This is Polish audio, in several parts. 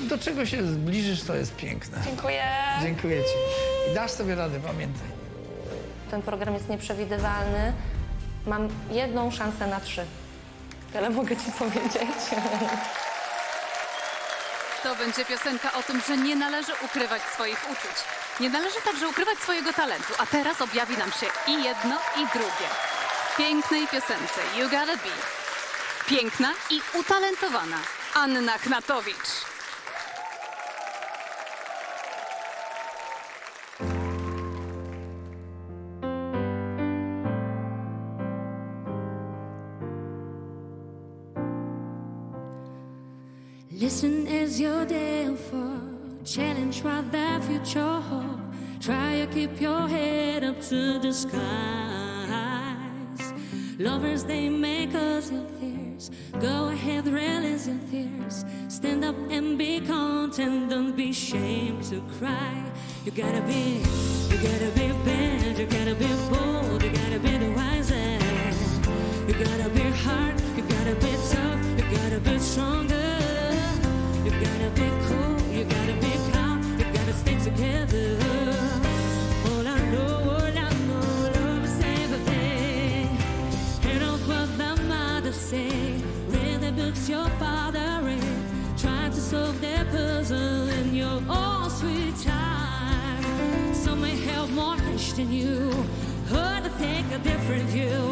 Do czego się zbliżysz, to jest piękne. Dziękuję. Dziękuję Ci. I dasz sobie radę, pamiętaj. Ten program jest nieprzewidywalny. Mam jedną szansę na trzy. Tyle mogę ci powiedzieć. To będzie piosenka o tym, że nie należy ukrywać swoich uczuć. Nie należy także ukrywać swojego talentu. A teraz objawi nam się i jedno, i drugie. W pięknej piosence You Gotta Be. Piękna i utalentowana Anna Knatowicz. Listen as there for challenge what the future. Try to keep your head up to the skies. Lovers, they make us your fears. Go ahead, release your fears. Stand up and be content. Don't be ashamed to cry. You gotta be, you gotta be watching you. Hard to a different view.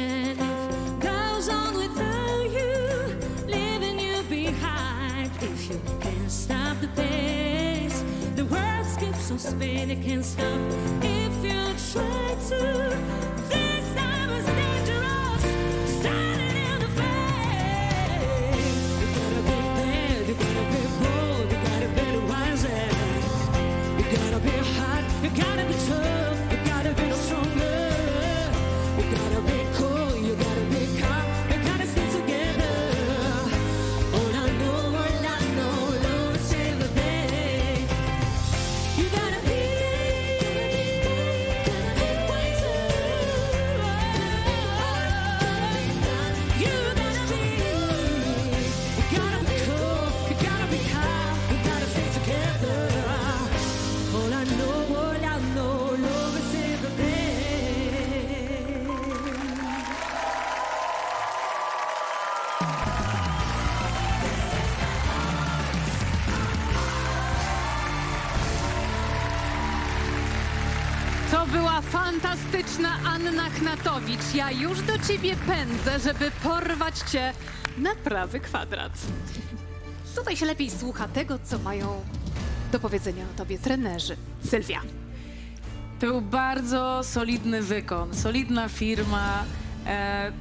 Speed, it goes on without you, leaving you behind, if you can't stop the pace, the world skips on spin. I can't stop. Fantastyczna Anna Knatowicz. Ja już do ciebie pędzę, żeby porwać cię na prawy kwadrat. Tutaj się lepiej słucha tego, co mają do powiedzenia o tobie trenerzy. Sylwia. To był bardzo solidny wykon, solidna firma, e,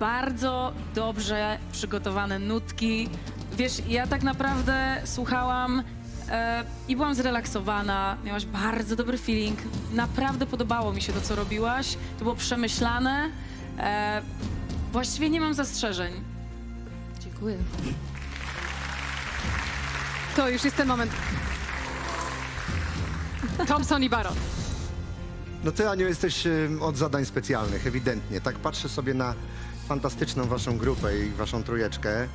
bardzo dobrze przygotowane nutki. Wiesz, ja tak naprawdę słuchałam e, i byłam zrelaksowana, miałaś bardzo dobry feeling. Naprawdę podobało mi się to, co robiłaś. To było przemyślane. E, właściwie nie mam zastrzeżeń. Dziękuję. To już jest ten moment. Thompson i Baron. No ty, Aniu, jesteś y, od zadań specjalnych, ewidentnie. Tak patrzę sobie na fantastyczną waszą grupę i waszą trójeczkę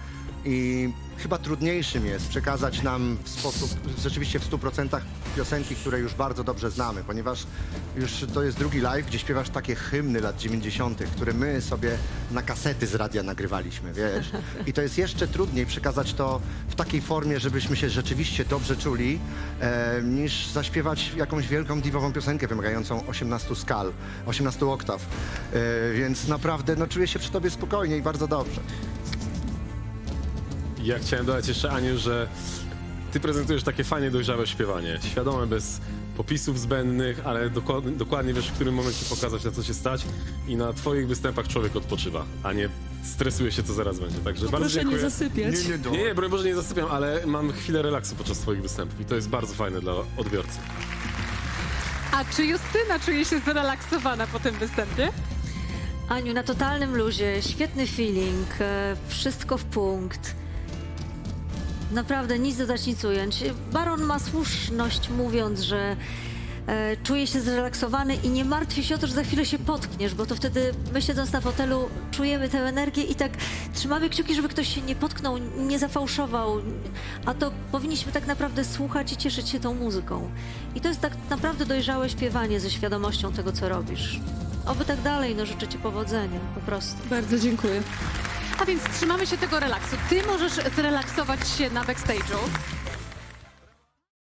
i chyba trudniejszym jest przekazać nam w sposób, rzeczywiście w 100% piosenki, które już bardzo dobrze znamy, ponieważ już to jest drugi live, gdzie śpiewasz takie hymny lat 90., które my sobie na kasety z radia nagrywaliśmy, wiesz? I to jest jeszcze trudniej przekazać to w takiej formie, żebyśmy się rzeczywiście dobrze czuli, e, niż zaśpiewać jakąś wielką diwową piosenkę wymagającą 18 skal, 18 oktaw. E, więc naprawdę no, czuję się przy tobie spokojnie i bardzo dobrze. Ja chciałem dodać jeszcze, Aniu, że ty prezentujesz takie fajnie dojrzałe śpiewanie. Świadome, bez popisów zbędnych, ale dokładnie, dokładnie wiesz, w którym momencie pokazać, na co się stać. I na twoich występach człowiek odpoczywa, a nie stresuję się, co zaraz będzie. Także bardzo Proszę nie dziękuję. zasypiać. Nie, nie, no. Nie, nie, broń Boże nie zasypiam, ale mam chwilę relaksu podczas swoich występów i to jest bardzo fajne dla odbiorcy. A czy Justyna czuje się zrelaksowana po tym występie? Aniu, na totalnym luzie, świetny feeling, e, wszystko w punkt. Naprawdę nic dodać, nic ująć. Baron ma słuszność mówiąc, że e, czuje się zrelaksowany i nie martwi się o to, że za chwilę się potkniesz, bo to wtedy my siedząc na fotelu czujemy tę energię i tak trzymamy kciuki, żeby ktoś się nie potknął, nie zafałszował. A to powinniśmy tak naprawdę słuchać i cieszyć się tą muzyką. I to jest tak naprawdę dojrzałe śpiewanie ze świadomością tego, co robisz. Oby tak dalej, no życzę Ci powodzenia, po prostu. Bardzo dziękuję. A więc trzymamy się tego relaksu. Ty możesz zrelaksować się na backstage'u.